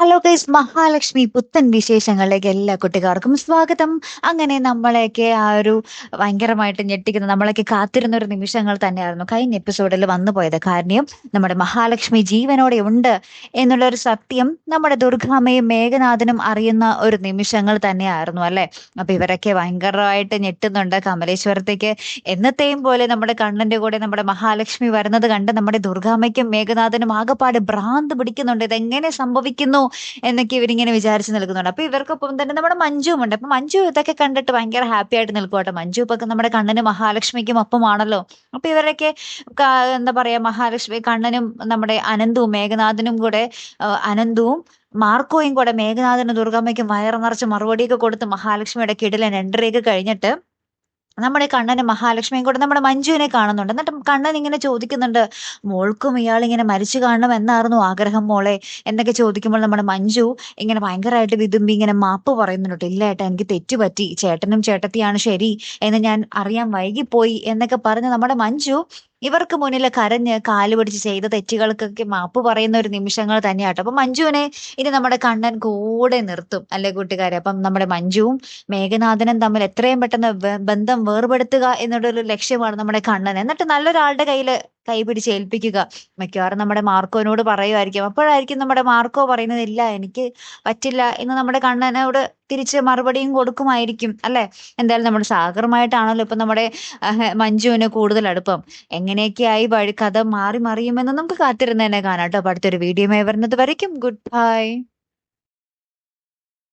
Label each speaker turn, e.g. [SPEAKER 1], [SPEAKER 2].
[SPEAKER 1] Hello guys Mahalakshmi പുത്തൻ വിശേഷങ്ങളിലേക്ക് എല്ലാ കുട്ടികാർക്കും സ്വാഗതം. അങ്ങനെ നമ്മളെയൊക്കെ ആ ഒരു ഭയങ്കരമായിട്ട് ഞെട്ടിക്കുന്ന നമ്മളൊക്കെ കാത്തിരുന്ന ഒരു നിമിഷങ്ങൾ തന്നെയായിരുന്നു കഴിഞ്ഞ എപ്പിസോഡിൽ വന്നു പോയത്. കാരണം നമ്മുടെ മഹാലക്ഷ്മി ജീവനോടെ ഉണ്ട് എന്നുള്ള ഒരു സത്യം നമ്മുടെ ദുർഗാമയും മേഘനാഥനും അറിയുന്ന ഒരു നിമിഷങ്ങൾ തന്നെയായിരുന്നു അല്ലെ? അപ്പൊ ഇവരൊക്കെ ഭയങ്കരമായിട്ട് ഞെട്ടുന്നുണ്ട് കമലേശ്വരത്തേക്ക്. എന്നത്തെയും പോലെ നമ്മുടെ കണ്ണന്റെ കൂടെ നമ്മുടെ മഹാലക്ഷ്മി വരുന്നത് കണ്ട് നമ്മുടെ ദുർഗാമയ്ക്കും മേഘനാഥനും ആകെപ്പാട് ഭ്രാന്ത് പിടിക്കുന്നുണ്ട്. ഇതെങ്ങനെ സംഭവിക്കുന്നു? എന്നൊക്കെ ഇവരിങ്ങനെ വിചാരിച്ച് നിൽക്കുന്നുണ്ട്. അപ്പൊ ഇവർക്കൊപ്പം തന്നെ നമ്മുടെ മഞ്ജുവും ഉണ്ട് അപ്പൊ മഞ്ജു ഇതൊക്കെ കണ്ടിട്ട് ഭയങ്കര ഹാപ്പി ആയിട്ട് നിൽക്കുവാട്ടെ മഞ്ജു ഇപ്പൊ നമ്മുടെ കണ്ണനും മഹാലക്ഷ്മിക്കും ഒപ്പമാണല്ലോ. അപ്പൊ ഇവരൊക്കെ എന്താ പറയാ മഹാലക്ഷ്മി കണ്ണനും നമ്മുടെ അനന്തവും മേഘനാഥനും കൂടെ അനന്തുവും മാർക്കോയും കൂടെ മേഘനാഥനും ദുർഗമ്മയ്ക്കും വയർ നിറച്ച് മറുപടിയൊക്കെ കൊടുത്ത് മഹാലക്ഷ്മിയുടെ കിടിലൻ എൻട്രിയൊക്കെ കഴിഞ്ഞിട്ട് നമ്മുടെ കണ്ണന് മഹാലക്ഷ്മിയും കൂടെ നമ്മുടെ മഞ്ജുവിനെ കാണുന്നുണ്ട്. എന്നിട്ട് കണ്ണൻ ഇങ്ങനെ ചോദിക്കുന്നുണ്ട് മോൾക്കും ഇയാൾ ഇങ്ങനെ മരിച്ചു കാണണം എന്നായിരുന്നു ആഗ്രഹം മോളെ? എന്നൊക്കെ ചോദിക്കുമ്പോൾ നമ്മുടെ മഞ്ജു ഇങ്ങനെ ഭയങ്കരമായിട്ട് വിതുമ്പി ഇങ്ങനെ മാപ്പ് പറയുന്നുണ്ട്. ഇല്ല ഏട്ടാ എനിക്ക് തെറ്റുപറ്റി. ചേട്ടനും ചേട്ടത്തിയാണ് ശരി എന്ന് ഞാൻ അറിയാൻ വൈകിപ്പോയി എന്നൊക്കെ പറഞ്ഞ് നമ്മുടെ മഞ്ജു ഇവർക്ക് മുന്നിൽ കരഞ്ഞ് കാൽ പിടിച്ച് ചെയ്ത തെറ്റുകൾക്കൊക്കെ മാപ്പ് പറയുന്ന ഒരു നിമിഷങ്ങൾ തന്നെയാട്ടോ. അപ്പൊ മഞ്ജുവിനെ ഇനി നമ്മുടെ കണ്ണൻ കൂടെ നിർത്തും അല്ലെ കൂട്ടുകാരെ? അപ്പം നമ്മുടെ മഞ്ജുവും മേഘനാഥനും തമ്മിൽ എത്രയും പെട്ടെന്ന് ബന്ധം വേർപെടുത്തുക എന്നുള്ളൊരു ലക്ഷ്യമാണ് നമ്മുടെ കണ്ണൻ. എന്നിട്ട് നല്ലൊരാളുടെ കയ്യിൽ കൈ പിടിച്ച് ഏൽപ്പിക്കുക. മിക്കവാറും നമ്മുടെ മാർക്കോനോട് പറയുമായിരിക്കും അപ്പോഴായിരിക്കും നമ്മുടെ മാർക്കോ പറയുന്നത് ഇല്ല എനിക്ക് പറ്റില്ല എന്ന് നമ്മുടെ കണ്ണനോട് തിരിച്ച് മറുപടിയും കൊടുക്കുമായിരിക്കും അല്ലെ? എന്തായാലും നമ്മുടെ സാഗറുമായിട്ടാണല്ലോ ഇപ്പൊ നമ്മുടെ മഞ്ജുവിന് കൂടുതൽ അടുപ്പം. എങ്ങനെയൊക്കെയായി വഴി കഥ മാറി മറിയുമെന്ന് നമുക്ക് കാത്തിരുന്ന് തന്നെ കാണാം കേട്ടോ. അടുത്തൊരു വീഡിയോ വരുന്നത് വരയ്ക്കും. Good bye.